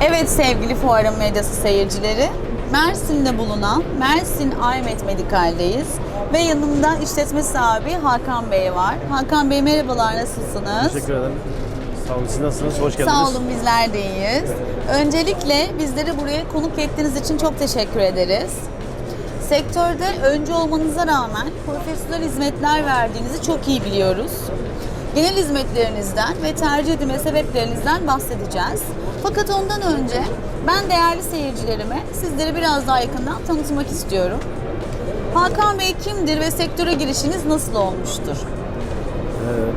Evet sevgili Fuarın Medyası seyircileri, Mersin'de bulunan Mersin Aymet Medikal'deyiz ve yanımda işletme sahibi Hakan Bey var. Hakan Bey merhabalar, nasılsınız? Teşekkür ederim. Sağ olun. Siz nasılsınız? Hoş geldiniz. Sağ olun bizler de iyiyiz. Öncelikle bizleri buraya konuk ettiğiniz için çok teşekkür ederiz. Sektörde önce olmanıza rağmen profesyonel hizmetler verdiğinizi çok iyi biliyoruz. Genel hizmetlerinizden ve tercih edilme sebeplerinizden bahsedeceğiz. Fakat ondan önce ben değerli seyircilerime sizleri biraz daha yakından tanıtmak istiyorum. Hakan Bey kimdir ve sektöre girişiniz nasıl olmuştur?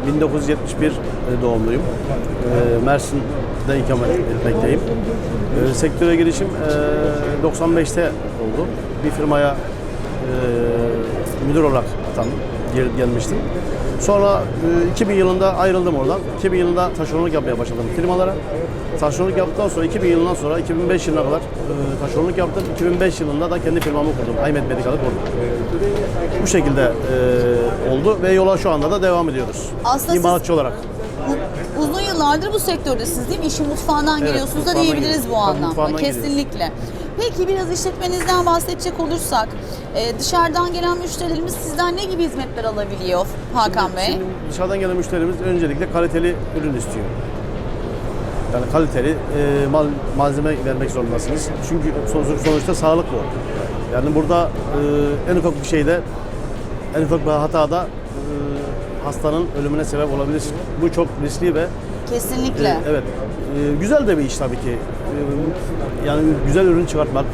Ee, 1971 doğumluyum. Ee, Mersin'de ikamet etmekteyim. Ee, sektöre girişim e, 95'te oldu. Bir firmaya e, müdür olarak atandım, gel- gelmiştim. Sonra e, 2000 yılında ayrıldım oradan. 2000 yılında taşeronluk yapmaya başladım firmalara. Taşeronluk yaptıktan sonra 2000 yılından sonra 2005 yılına kadar e, taşeronluk yaptım. 2005 yılında da kendi firmamı kurdum. Aymet Medical'ı kurdum. Bu şekilde e, oldu ve yola şu anda da devam ediyoruz. Aslında siz- İmalatçı olarak. Uzun yıllardır bu sektördesiniz değil mi? İşin mutfağından Evet, geliyorsunuz da diyebiliriz bu anlamda. Kesinlikle. Peki biraz işletmenizden bahsedecek olursak, e, dışarıdan gelen müşterilerimiz sizden ne gibi hizmetler alabiliyor Hakan Bey? Şimdi dışarıdan gelen müşterimiz öncelikle kaliteli ürün istiyor. Yani kaliteli e, mal, malzeme vermek zorundasınız. Çünkü sonuç- sonuçta sağlık bu. Yani burada e, en ufak bir şeyde, en ufak bir hatada e, hastanın ölümüne sebep olabilir. Bu çok riskli ve Kesinlikle. Ee, evet. Ee, güzel de bir iş tabii ki. Ee, yani güzel ürün çıkartmak,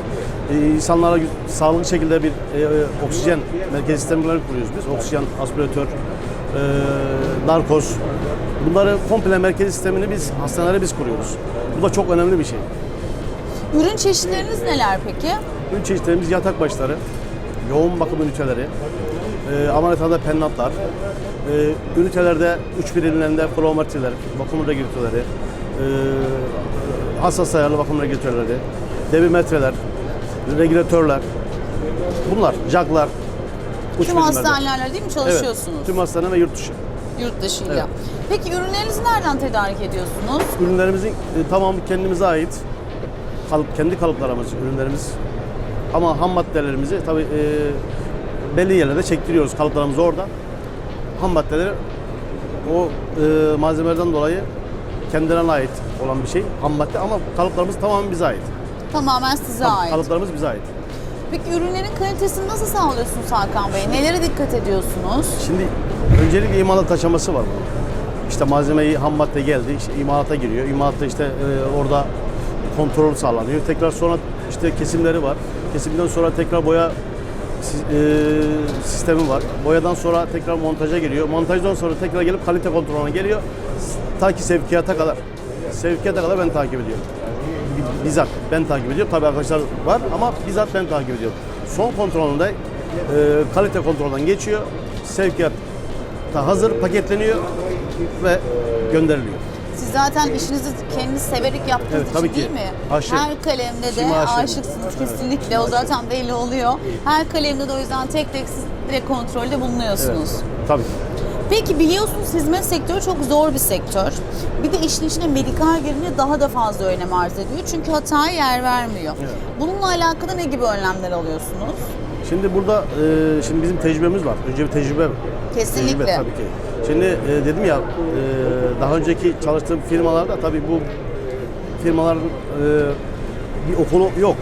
ee, insanlara gü- sağlıklı şekilde bir e, e, oksijen merkez sistemleri kuruyoruz biz. Oksijen, aspiratör, e, narkoz. Bunları komple merkez sistemini biz hastanelere biz kuruyoruz. Bu da çok önemli bir şey. Ürün çeşitleriniz neler peki? Ürün çeşitlerimiz yatak başları, yoğun bakım üniteleri, e, ameliyathanede pennatlar, e, ünitelerde üç birimlerinde flometreler, vakum regülatörleri, e, hassas ayarlı vakum regülatörleri, debimetreler, regülatörler, bunlar, jaglar, uç Tüm birimlerde. hastanelerle değil mi çalışıyorsunuz? Evet, tüm hastane ve yurt dışı. Yurt dışıyla. Evet. Peki ürünlerinizi nereden tedarik ediyorsunuz? Ürünlerimizin e, tamamı kendimize ait. Kalıp, kendi kalıplarımız, ürünlerimiz. Ama ham maddelerimizi tabii e, belli yerlerde çektiriyoruz. Kalıplarımız orada. Ham maddeleri o e, malzemelerden dolayı kendilerine ait olan bir şey. Ham madde ama kalıplarımız tamamen bize ait. Tamamen size ait. Kalıplarımız bize ait. Peki ürünlerin kalitesini nasıl sağlıyorsunuz Hakan Bey? Nelere dikkat ediyorsunuz? Şimdi öncelikle imalat aşaması var bunun. İşte malzemeyi ham madde geldi, işte imalata giriyor. İmalatta işte e, orada kontrol sağlanıyor. Tekrar sonra işte kesimleri var. Kesimden sonra tekrar boya sistemi var. Boyadan sonra tekrar montaja giriyor. Montajdan sonra tekrar gelip kalite kontrolüne geliyor. Ta ki sevkiyata kadar. Sevkiyata kadar ben takip ediyorum. Bi- Bizzat ben takip ediyorum. Tabii arkadaşlar var ama bizzat ben takip ediyorum. Son kontrolünde e, kalite kontrolden geçiyor. Sevkiyat hazır paketleniyor ve gönderiliyor. Siz zaten işinizi kendiniz severek yaptığınız Evet, tabii için değil ki. mi? Aşığım. Her kalemde de aşıksınız kesinlikle. O zaten belli oluyor. Her kalemde de o yüzden tek tek siz direkt kontrolde bulunuyorsunuz. Tabii. Peki biliyorsunuz hizmet sektörü çok zor bir sektör. Bir de işin içine medikal girince daha da fazla önem arz ediyor. Çünkü hataya yer vermiyor. Evet. Bununla alakalı ne gibi önlemler alıyorsunuz? Şimdi burada e, şimdi bizim tecrübemiz var. Önce bir tecrübe. Kesinlikle. Tecrübe tabii ki. Şimdi e, dedim ya e, daha önceki çalıştığım firmalarda tabii bu firmaların e, bir okulu yok.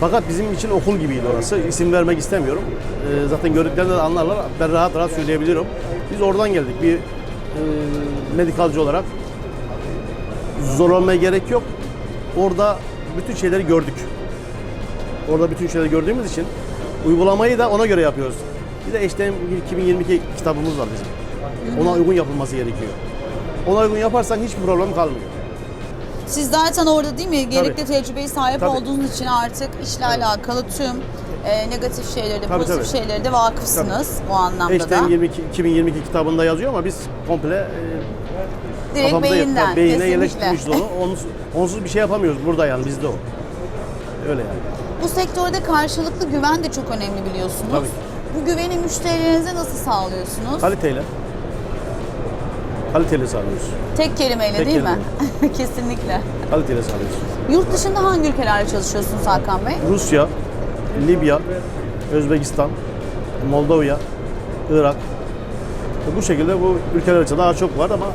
Fakat bizim için okul gibiydi orası. İsim vermek istemiyorum. E, zaten gördüklerinde de anlarlar. Ben rahat rahat söyleyebilirim. Biz oradan geldik. Bir e, medikalci olarak zorlanmaya gerek yok. Orada bütün şeyleri gördük. Orada bütün şeyleri gördüğümüz için uygulamayı da ona göre yapıyoruz. Bir de işte 2022 kitabımız var bizim. Ona uygun yapılması gerekiyor. Ona uygun yaparsan hiç problem kalmıyor. Siz zaten orada değil mi? Gerekli Tabii. tecrübeyi sahip Tabii. olduğunuz için artık işle alakalı tüm e, negatif şeyleri de Tabii, pozitif tabii. şeyleri de vakıfsınız bu anlamda da. 22, 2022 kitabında yazıyor ama biz komple e, Direkt kafamıza beyinden. beyine kesinlikle. yerleştirmişiz onu. Onsuz, onsuz bir şey yapamıyoruz burada yani bizde o. Öyle yani. Bu sektörde karşılıklı güven de çok önemli biliyorsunuz. Tabii. Bu güveni müşterilerinize nasıl sağlıyorsunuz? Kaliteyle. Kaliteyle sağlıyoruz. Tek kelimeyle Tek değil mi? Kesinlikle. Kaliteyle sağlıyoruz. Yurt dışında hangi ülkelerle çalışıyorsunuz Hakan Bey? Rusya, Libya, Özbekistan, Moldova, Irak. Bu şekilde bu ülkeler için daha çok var ama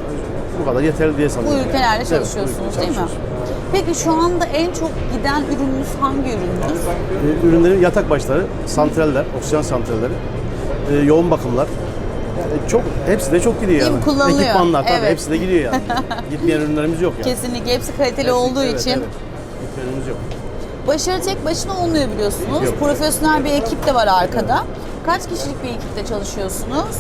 bu kadar yeterli diye Bu sanıyorum. ülkelerle Evet, çalışıyorsunuz bu ülkelerle değil mi? çalışıyoruz. Peki şu anda en çok giden ürününüz hangi ürününüz? Ee, Ürünlerin yatak başları, santraller, oksijen santralleri, e, yoğun bakımlar. E, Çok hepsi de çok gidiyor yani. Kullanılıyor. Ekipmanlar tabii Evet. hepsi de gidiyor yani. Gitmeyen ürünlerimiz yok yani. Kesinlikle hepsi kaliteli Hepsi- olduğu evet, için Evet. Gitmeyen ürünümüz yok. başarı tek başına olmuyor biliyorsunuz. Yok. Profesyonel bir ekip de var arkada. Kaç kişilik bir ekipte çalışıyorsunuz?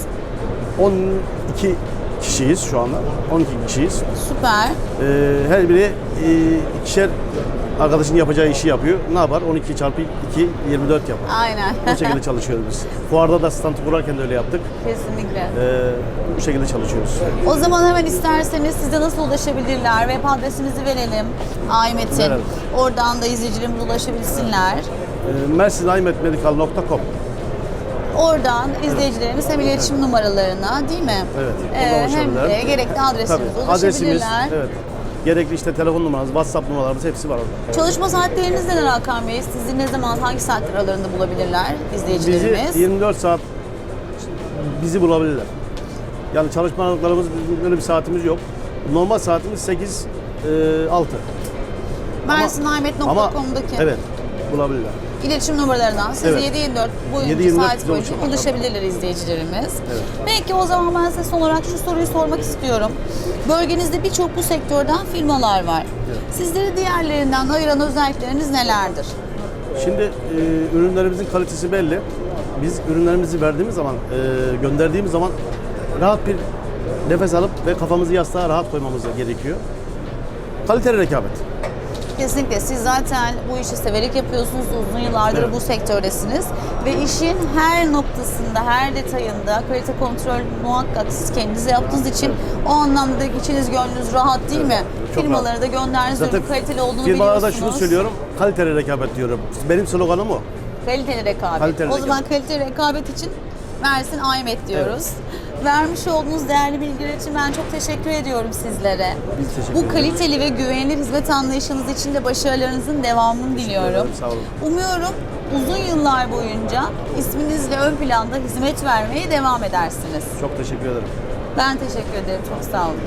12 kişiyiz şu anda. 12 kişiyiz. Süper. Ee, her biri e, ikişer arkadaşın yapacağı işi yapıyor. Ne yapar? 12 çarpı 2, 24 yapar. Aynen. Bu şekilde çalışıyoruz biz. Fuarda da stand kurarken de öyle yaptık. Kesinlikle. Ee, bu şekilde çalışıyoruz. O zaman hemen isterseniz size nasıl ulaşabilirler? Web adresimizi verelim. Verelim. Oradan da izleyicilerimiz ulaşabilsinler. Ee, mersinaymetmedical.com Oradan izleyicilerimiz hem iletişim numaralarına değil mi? Evet, Ee, hem de ulaşabilirler. gerekli adresimize Tabii. Adresimiz, ulaşabilirler. evet. Gerekli işte telefon numaramız, WhatsApp numaralarımız hepsi var orada. Çalışma saatleriniz neler Hakan Bey? Sizi ne zaman, hangi saatler aralarında bulabilirler izleyicilerimiz? Bizi 24 saat bizi bulabilirler. Yani çalışma aralıklarımız öyle bir saatimiz yok. Normal saatimiz 8 e, 6. Ama Mersinahmet.com'daki evet bulabilirler. iletişim numaralarından siz Evet. 7-24 boyunca 7-24 saat bize boyunca ulaşabilir. ulaşabilirler izleyicilerimiz. Evet. Peki o zaman ben size son olarak şu soruyu sormak istiyorum. Bölgenizde birçok bu sektörden firmalar var. Sizleri diğerlerinden ayıran özellikleriniz nelerdir? Şimdi e, ürünlerimizin kalitesi belli. Biz ürünlerimizi verdiğimiz zaman, e, gönderdiğimiz zaman rahat bir nefes alıp ve kafamızı yastığa rahat koymamız gerekiyor. Kaliteli rekabet. Kesinlikle siz zaten bu işi severek yapıyorsunuz. Uzun yıllardır Evet. bu sektördesiniz. Ve işin her noktasında, her detayında kalite kontrol muhakkak siz kendiniz yaptığınız için o anlamda da içiniz gönlünüz rahat değil mi? çok Firmalara da gönderdiğiniz ürün kaliteli olduğunu firmalara da biliyorsunuz. şunu söylüyorum, kaliteli rekabet diyorum. Benim sloganım o. Kaliteli rekabet. Kaliteli o zaman rekabet. kaliteli rekabet için Mersin Aymet diyoruz. Vermiş olduğunuz değerli bilgiler için ben çok teşekkür ediyorum sizlere. Biz teşekkür Bu kaliteli ve güvenilir hizmet anlayışınız için de başarılarınızın devamını diliyorum. sağ olun. Umuyorum uzun yıllar boyunca isminizle ön planda hizmet vermeye devam edersiniz. Çok teşekkür ederim. Ben teşekkür ederim. Çok sağ olun.